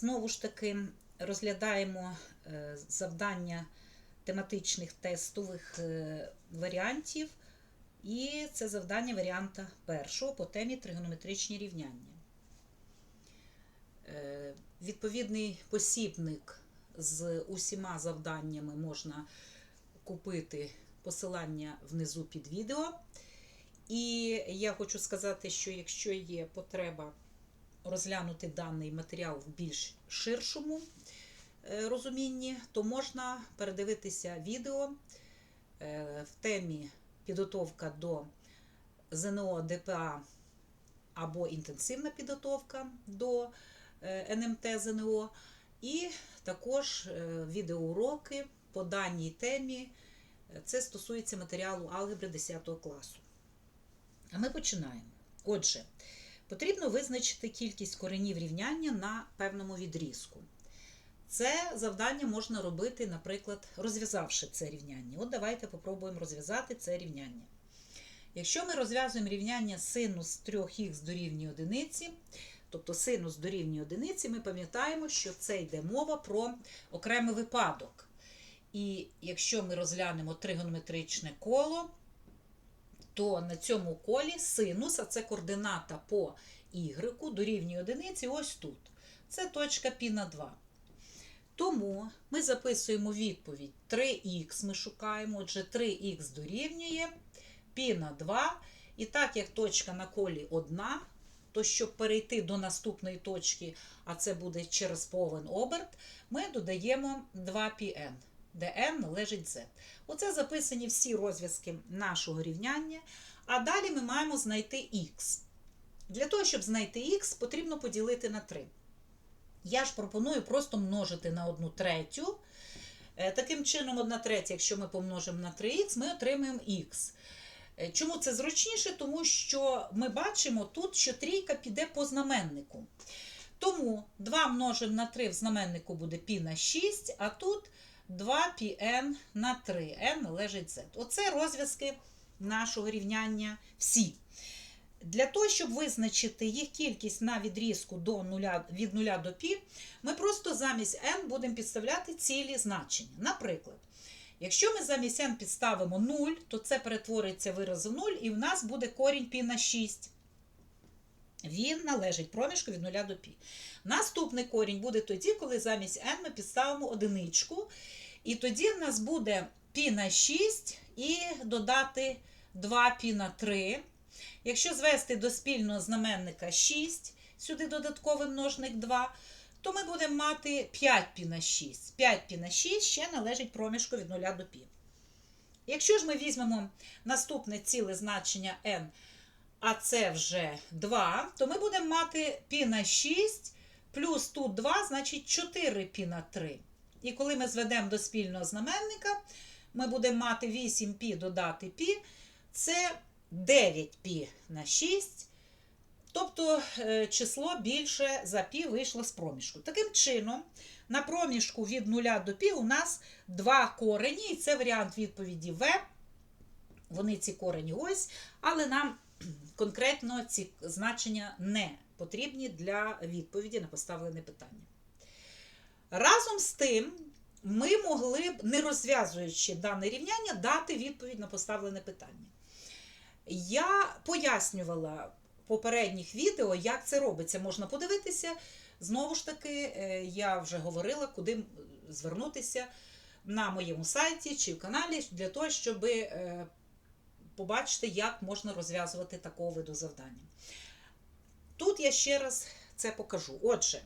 знову ж таки розглядаємо е, завдання тематичних тестових е, варіантів. І це завдання варіанта першого по темі тригонометричні рівняння. Е, Відповідний посібник з усіма завданнями можна купити посилання внизу під відео. І я хочу сказати, що якщо є потреба розглянути даний матеріал в більш ширшому е, розумінні, то можна передивитися відео е, в темі підготовка до ЗНО ДПА або інтенсивна підготовка до е, НМТ ЗНО, і також відеоуроки по даній темі. Це стосується матеріалу алгебри 10 класу. А ми починаємо. Отже, потрібно визначити кількість коренів рівняння на певному відрізку. Це завдання можна робити, наприклад, розв'язавши це рівняння. От давайте попробуємо розв'язати це рівняння. Якщо ми розв'язуємо рівняння синус 3х дорівнює одиниці, тобто синус дорівнює одиниці, ми пам'ятаємо, що це йде мова про окремий випадок. І якщо ми розглянемо тригонометричне коло, то на цьому колі синус, а це координата по y, дорівнює одиниці ось тут. Це точка π на 2. Тому ми записуємо відповідь 3х ми шукаємо, отже, 3х дорівнює π на 2. І так як точка на колі одна, то щоб перейти до наступної точки, а це буде через повен оберт, ми додаємо 2πn, де n належить z. Оце записані всі розв'язки нашого рівняння. А далі ми маємо знайти х. Для того, щоб знайти х, потрібно поділити на 3. Я ж пропоную просто множити на 1 третю. Е, Таким чином, 1 третя, якщо ми помножимо на 3х, ми отримаємо х. Е, Чому це зручніше? Тому що ми бачимо тут, що трійка піде по знаменнику. Тому 2 множимо на 3 в знаменнику буде π на 6, а тут 2πn на 3. n належить z. Оце розв'язки нашого рівняння всі. Для того, щоб визначити їх кількість на відрізку до 0, від 0 до π, ми просто замість n будемо підставляти цілі значення. Наприклад, якщо ми замість n підставимо 0, то це перетвориться вираз в 0, і в нас буде корінь π на 6. Він належить проміжку від 0 до π. Наступний корінь буде тоді, коли замість n ми підставимо одиничку. І тоді в нас буде π на 6 і додати 2π на 3. Якщо звести до спільного знаменника 6, сюди додатковий множник 2, то ми будемо мати 5 π на 6. 5 π на 6 ще належить проміжку від 0 до π. Якщо ж ми візьмемо наступне ціле значення n, а це вже 2, то ми будемо мати пі на 6, плюс тут 2, значить 4 пі на 3. І коли ми зведемо до спільного знаменника, ми будемо мати 8 пі додати пі, це 9 пі на 6. Тобто е, число більше за пі вийшло з проміжку. Таким чином, на проміжку від 0 до пі у нас два корені, і це варіант відповіді В. Вони ці корені ось, але нам конкретно ці значення не потрібні для відповіді на поставлене питання. Разом з тим, ми могли б, не розв'язуючи дане рівняння, дати відповідь на поставлене питання. Я пояснювала в попередніх відео, як це робиться. Можна подивитися. Знову ж таки, е, я вже говорила, куди звернутися на моєму сайті чи в каналі для того, щоб е, побачити, як можна розв'язувати такого виду завдання. Тут я ще раз це покажу. Отже,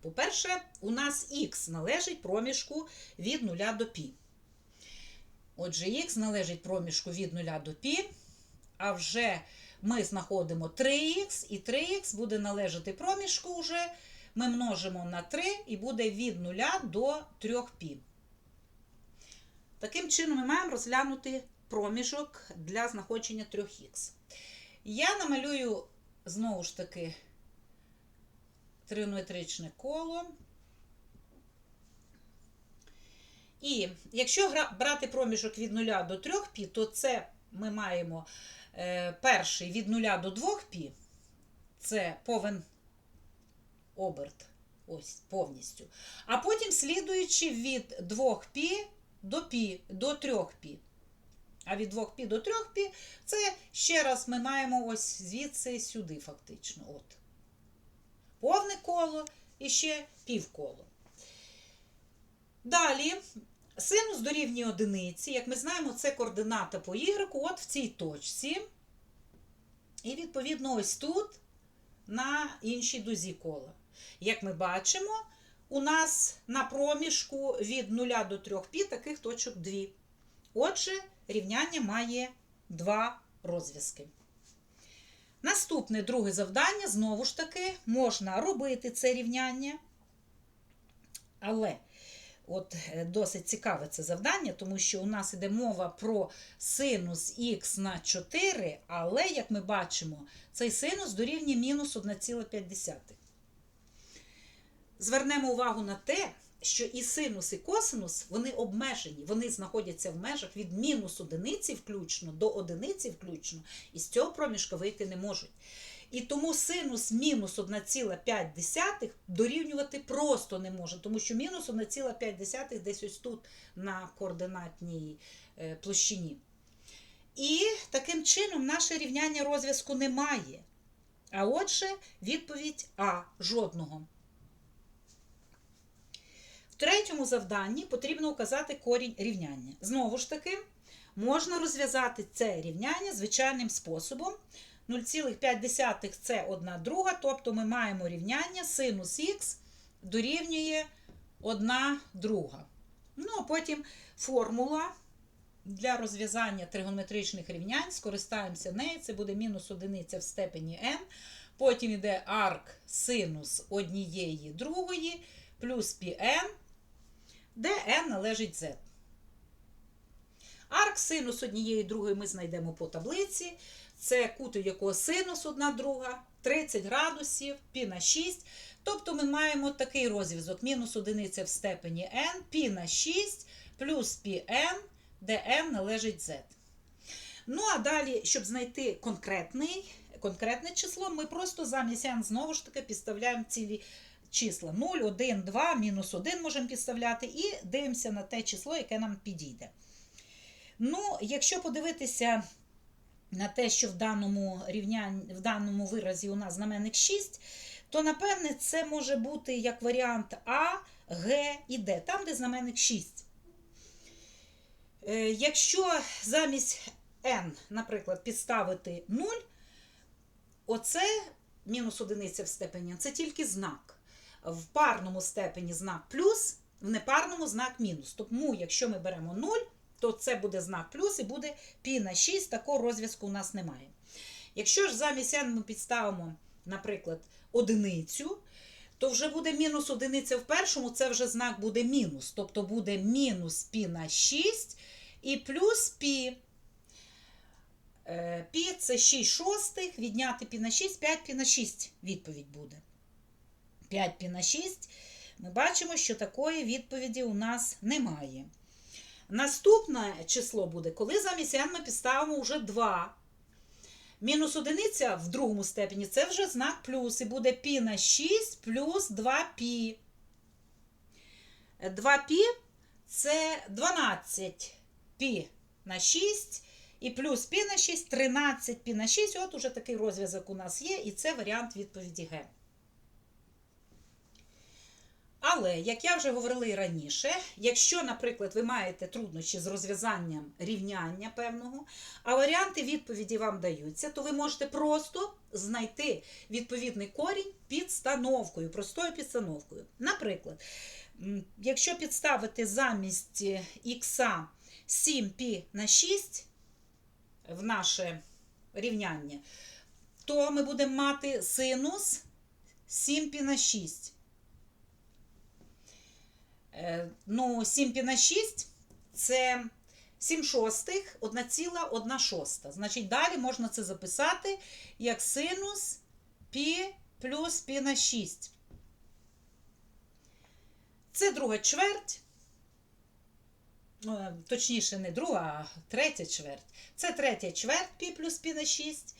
по-перше, у нас х належить проміжку від 0 до π. Отже, х належить проміжку від 0 до π, а вже ми знаходимо 3х, і 3х буде належати проміжку вже. Ми множимо на 3 і буде від 0 до 3π. Таким чином, ми маємо розглянути проміжок для знаходження 3х. Я намалюю, знову ж таки, триметричне коло. І якщо брати проміжок від 0 до 3 пі, то це ми маємо е, перший від 0 до 2 пі, це повен оберт, ось повністю. А потім слідуючи від 2 пі до пі, до 3 пі. А від 2π до 3π це ще раз ми маємо ось звідси сюди, фактично. От. Повне коло і ще півколо. Далі, синус дорівнює одиниці. Як ми знаємо, це координата по y, от в цій точці. І, відповідно, ось тут на іншій дузі кола. Як ми бачимо, у нас на проміжку від 0 до 3 пі таких точок 2. Отже, рівняння має два розв'язки. Наступне друге завдання, знову ж таки, можна робити це рівняння. Але от е, досить цікаве це завдання, тому що у нас йде мова про синус х на 4, але, як ми бачимо, цей синус дорівнює мінус 1,5. Звернемо увагу на те, що і синус, і косинус вони обмежені, вони знаходяться в межах від мінус одиниці включно до одиниці включно, і з цього проміжка вийти не можуть. І тому синус мінус 1,5 дорівнювати просто не може, тому що мінус 1,5 десь ось тут на координатній е, площині. І таким чином наше рівняння розв'язку немає. А отже, відповідь А жодного. В третьому завданні потрібно указати корінь рівняння. Знову ж таки, можна розв'язати це рівняння звичайним способом. 0,5 це 1 друга, тобто ми маємо рівняння синус х дорівнює 1 друга. Ну, а потім формула для розв'язання тригонометричних рівнянь, скористаємося нею, це буде мінус одиниця в степені n. Потім йде арк синус однієї другої плюс πn, де n належить z. Арк синус однієї другої ми знайдемо по таблиці. Це кут, у якого синус одна друга, 30 градусів, пі на 6. Тобто ми маємо такий розв'язок: мінус одиниця в степені n, пі на 6 плюс пі n, де n належить z. Ну, а далі, щоб знайти конкретний, конкретне число, ми просто замість n знову ж таки підставляємо цілі числа. 0, 1, 2, мінус 1 можемо підставляти, і дивимося на те число, яке нам підійде. Ну, якщо подивитися на те, що в даному рівнянні, в даному виразі у нас знаменник 6, то, напевне, це може бути як варіант А, Г і Д, там, де знаменник 6. Е, Якщо замість n, наприклад, підставити 0, оце мінус одиниця в степені, це тільки знак в парному степені знак плюс, в непарному знак мінус. Тому, якщо ми беремо 0, то це буде знак плюс і буде пі на 6, такого розв'язку у нас немає. Якщо ж замість n ми підставимо, наприклад, одиницю, то вже буде мінус одиниця в першому, це вже знак буде мінус. Тобто буде мінус пі на 6 і плюс пі. Е, пі це 6 шостих, відняти пі на 6, 5 пі на 6 відповідь буде. 5 пі на 6, ми бачимо, що такої відповіді у нас немає. Наступне число буде, коли замість n ми підставимо вже 2. Мінус одиниця в другому степені це вже знак плюс. І буде пі на 6 плюс 2 пі. 2 пі це 12 пі на 6. І плюс пі на 6, 13 пі на 6. От уже такий розв'язок у нас є, і це варіант відповіді Г. Але, як я вже говорила і раніше, якщо, наприклад, ви маєте труднощі з розв'язанням рівняння певного, а варіанти відповіді вам даються, то ви можете просто знайти відповідний корінь підстановкою, простою підстановкою. Наприклад, якщо підставити замість х 7π на 6 в наше рівняння, то ми будемо мати синус 7π на 6. Ну, 7 пі на 6 це 7 шостих, 1,1 шоста. Значить, далі можна це записати як синус пі плюс пі на 6. Це друга чверть. Точніше, не друга, а третя чверть. Це третя чверть пі плюс пі на 6.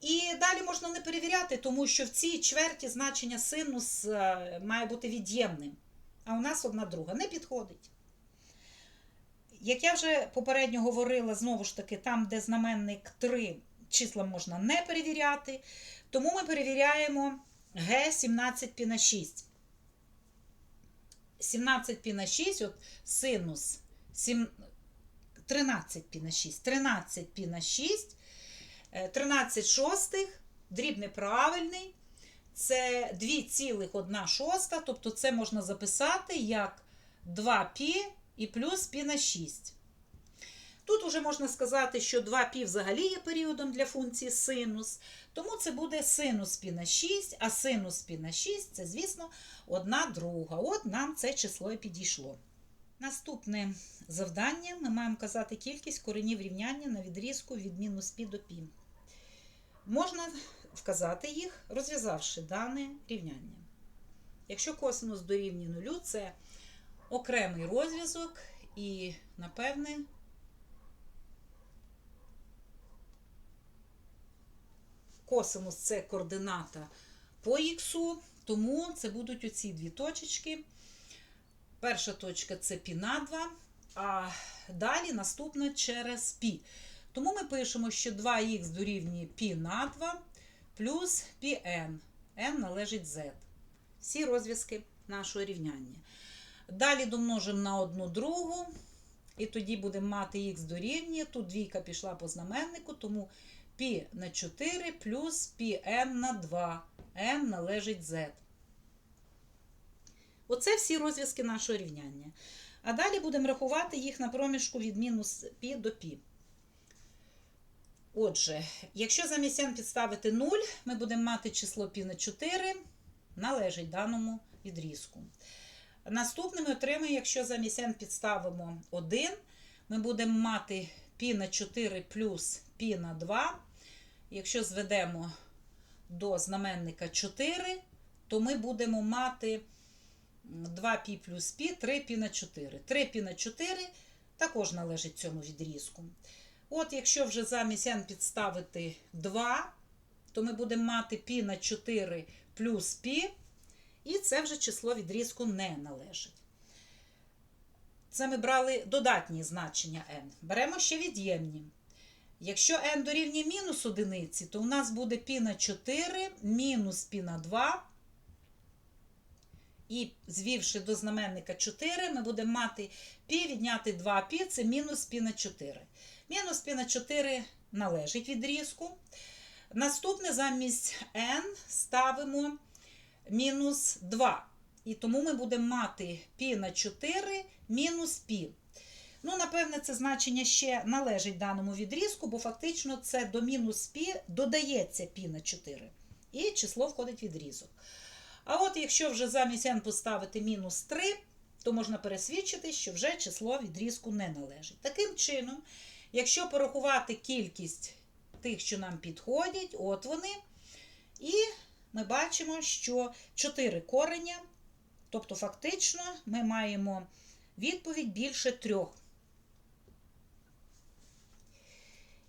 І далі можна не перевіряти, тому що в цій чверті значення синус е, має бути від'ємним. А у нас одна друга не підходить. Як я вже попередньо говорила, знову ж таки, там, де знаменник 3, числа можна не перевіряти. Тому ми перевіряємо Г17 пі на 6. 17 пі на 6, от синус 7, 13 пі на 6. 13 пі на 6. 13 шостих, дріб неправильний. Це 2,1 шоста, тобто це можна записати як 2 пі і плюс пі на 6. Тут вже можна сказати, що 2 пі взагалі є періодом для функції синус, тому це буде синус пі на 6, а синус пі на 6 це, звісно, одна друга. От нам це число і підійшло. Наступне завдання ми маємо казати кількість коренів рівняння на відрізку від мінус пі до пі. Можна вказати їх, розв'язавши дане рівняння. Якщо косинус дорівнює нулю, це окремий розв'язок, і, напевне, косинус це координата по х, тому це будуть оці дві точечки. Перша точка це π на 2, а далі наступна через π. Тому ми пишемо, що 2х дорівнює π на 2 плюс πn. n належить z. Всі розв'язки нашого рівняння. Далі домножимо на одну другу, і тоді будемо мати х дорівнює. Тут двійка пішла по знаменнику, тому π на 4 плюс πn на 2. n належить z. Оце всі розв'язки нашого рівняння. А далі будемо рахувати їх на проміжку від мінус π до π. Отже, якщо замість n підставити 0, ми будемо мати число π на 4, належить даному відрізку. Наступне ми отримаємо, якщо замість n підставимо 1, ми будемо мати π на 4 плюс π на 2. Якщо зведемо до знаменника 4, то ми будемо мати 2π плюс π, 3π на 4. 3π на 4 також належить цьому відрізку. От, якщо вже замість n підставити 2, то ми будемо мати пі на 4 плюс пі, і це вже число відрізку не належить. Це ми брали додатні значення n. Беремо ще від'ємні. Якщо n дорівнює мінус одиниці, то у нас буде π на 4 мінус пі на 2. І, звівши до знаменника 4, ми будемо мати пі відняти 2π, це мінус пі на 4. Мінус пі на 4 належить відрізку. Наступне замість n ставимо мінус 2. І тому ми будемо мати пі на 4 мінус пі. Ну, напевне, це значення ще належить даному відрізку, бо фактично це до мінус пі додається пі на 4. І число входить в відрізок. А от якщо вже замість n поставити мінус 3, то можна пересвідчити, що вже число відрізку не належить. Таким чином, якщо порахувати кількість тих, що нам підходять, от вони. І ми бачимо, що 4 кореня, тобто, фактично, ми маємо відповідь більше трьох.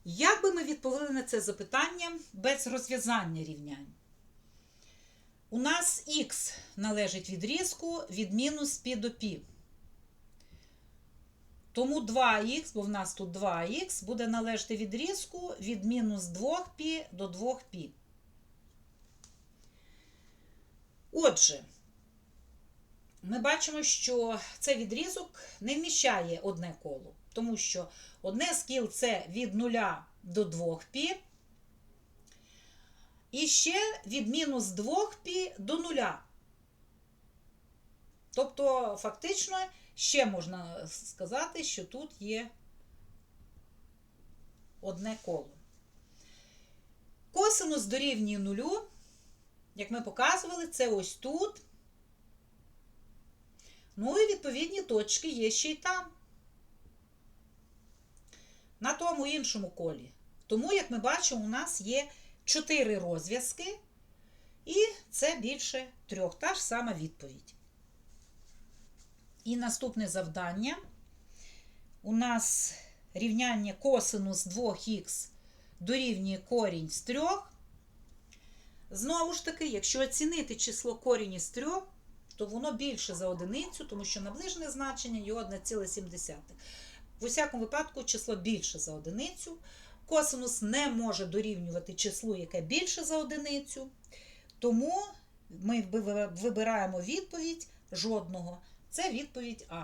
Як би ми відповіли на це запитання без розв'язання рівнянь? У нас х належить відрізку від мінус π до π. Тому 2х, бо в нас тут 2х, буде належати відрізку від мінус 2π до 2π. Отже, ми бачимо, що цей відрізок не вміщає одне коло, тому що одне з кіл це від 0 до 2π. І ще від мінус 2π до 0. Тобто, фактично, ще можна сказати, що тут є одне коло. Косинус дорівнює нулю, як ми показували, це ось тут. Ну і відповідні точки є ще й там. На тому іншому колі. Тому, як ми бачимо, у нас є 4 розв'язки, і це більше трьох. Та ж сама відповідь. І наступне завдання. У нас рівняння косинус 2х дорівнює корінь з 3. Знову ж таки, якщо оцінити число корінь із 3, то воно більше за одиницю, тому що наближене значення його 1,7. В усякому випадку число більше за одиницю. Косинус не може дорівнювати числу, яке більше за одиницю. Тому ми вибираємо відповідь жодного. Це відповідь А.